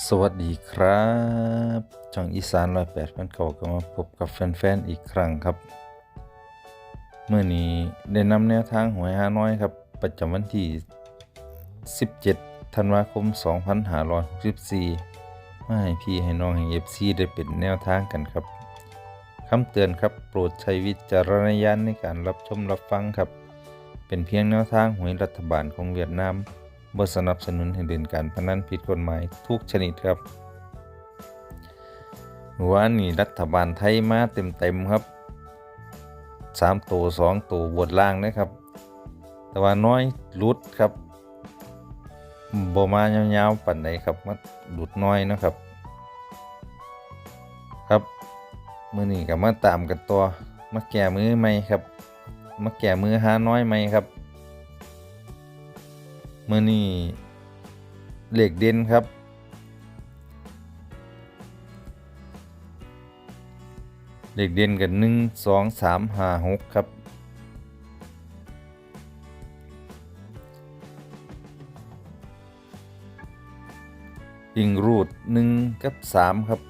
สวัสดีครับช่องอีสานร้อยแปดพันเก่าก็มาพบกับแฟนๆอีกครั้งครับเมื่อนี้ได้นำแนวทางหวยฮานอยครับ ประจำวันที่ 17 ธันวาคม 2564มาให้พี่ให้น้องให้เอฟซีได้เป็นแนวทางกันครับคำเตือนครับโปรดใช้วิจารณญาณในการรับชมรับฟังครับ เป็นเพียงแนวทางหวยรัฐบาลของเวียดนาม บ่สนับสนุนให้เล่นการพนันผิดกฎหมายทุกชนิดครับเมื่อวานนี้รัฐบาลไทยมาเต็มๆครับสามตัวสองตัวบวดล่างนะครับ แต่ว่าน้อยหลุดครับบ่มายาวๆปันไหนครับมาหลุดน้อยนะครับ ครับมือนี้ก็มาตามกันตัวมาแก้มือใหมครับมาแก้มือหาน้อยใหมครับ มื่อนี้เหล็กเด่นครับ เหล็กเด่นกันหนึ่งสองสามห้าหกครับยิงรูดหนึ่งกับสามครับ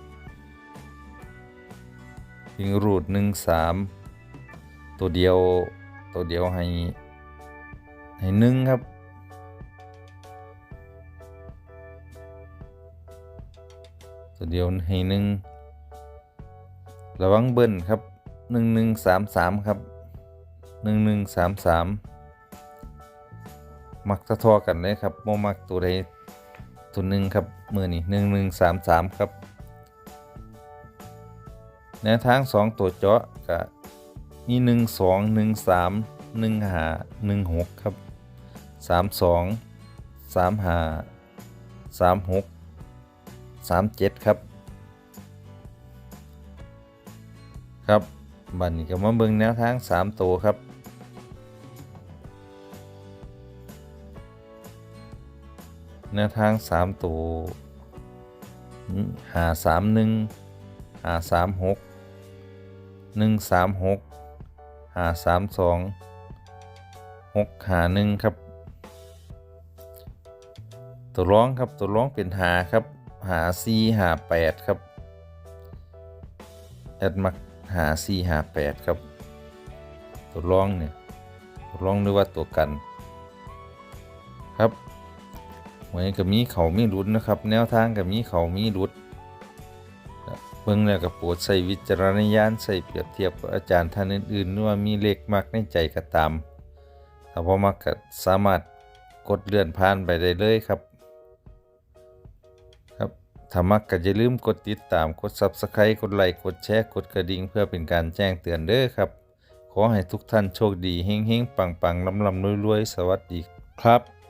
ยิงรูดหนึ่งสามตัวเดียวตัวเดียวให้ให้หนึ่งครับ ตัวเดียวให้หนึ่งระวังเบิ้ลครับหนึ่งหนึ่งสามสามครับหนึ่งหนึ่งสามสามมักสะทอกันเลยครับโมมักตัวใดตัวหนึ่งครับมือนี่หนึ่งหนึ่งสามสามครับแนวทางสองตัวเจาะกะมีหนึ่งสองหนึ่งสามหนึ่งหาหนึ่งหกครับสามสองสามหาสามหก สามเจ็ดครับ ครับบันนี้ก็มาเบิ่งแนวทางสามตัวครับแนวทางสามตัวหาสามหนึ่งหาสามหกหนึ่งสามหกหาสามสองหกหาหนึ่งครับ ตัวร้องครับตัวร้องเป็นหาครับ หาซีหาแปดครับ แอดมักหาซีหาแปดครับ ตัวร้องเนี่ยตัวร้องหรือว่าตัวกัน ครับหวยกับมีเขามีรุดนะครับ แนวทางกับมีเขามีรุดเบิ่งแล้วกับปรดใส่วิจารณญาณใส่เปรียบเทียบกับอาจารย์ท่านอื่นๆว่ามีเลขมักในใจก็ตามถ้าพอมักก็สามารถกดเลื่อนผ่านไปได้เลยครับ ครับถ้ามักก็อย่าลืมกดติดตามกด Subscribe กดไลค์กดแชร์กดกระดิ่งเพื่อเป็นการแจ้งเตือนเด้อครับ ขอให้ทุกท่านโชคดีเฮงๆปังๆลำๆรวยๆ สวัสดีครับ